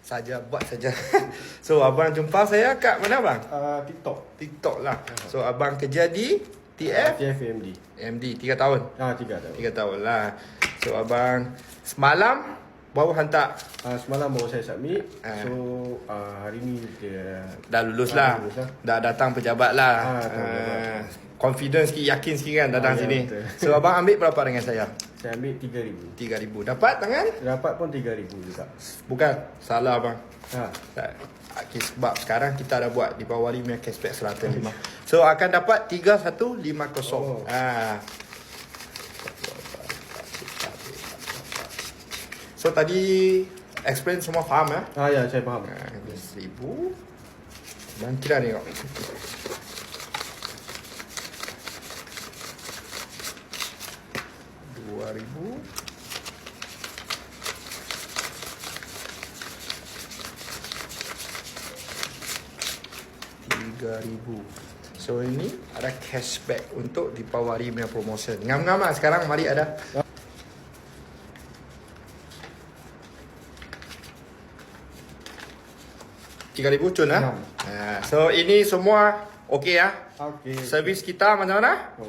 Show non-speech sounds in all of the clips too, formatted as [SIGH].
Saja buat saja. [LAUGHS] so abang jumpa saya kat mana bang? Uh, TikTok. TikTok lah. So abang kerja di TF TFMD. MD 3 tahun. Ah, tiga tahun. 3 tahun lah. So abang semalam baru hantar Uh, semalam baru saya submit. Ah. So, uh, hari ni dia... dah lulus Ah, lah. lulus lah. Dah datang pejabat lah. Ah, pejabat. Ah, confident sikit, yakin sikit kan datang Ah, ya, sini. betul. So abang ambil berapa dengan saya? Saya ambil 3,000. 3000. Dapat tangan? Dapat pun 3,000 juga. Bukan. Salah abang. Ha. Tak. Okay, sebab sekarang kita dah buat di bawah 5 cashback 105. So akan dapat 3150. Oh. Ha. So tadi explain semua faham ya? Ah, ya, saya faham. Ha, 1000 dan kira tengok. Dua ribu. Tiga ribu. So ini ada cashback untuk dipawari punya promotion. Ngam-ngam lah sekarang mari ada. Tiga ribu cun lah ha, So ini semua okey ya Okey. Servis kita macam mana? Oh,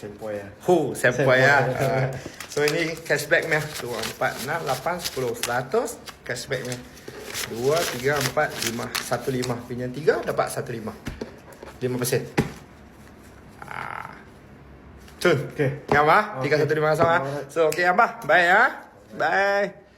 sempoi ya. Hu, sampai Sampai. ya. Ah. [LAUGHS] so ini cashback ni. 2, 4, 6, 8, 10, 100 cashback ni. 2, 3, 4, 5, 1, 5. Pinjam 3 dapat 1, 5. 5%. Ah. Cun. Okey. Ngam ah? Okey. 3, 1, 5 sama. So okey Abah. Bye ya. Bye.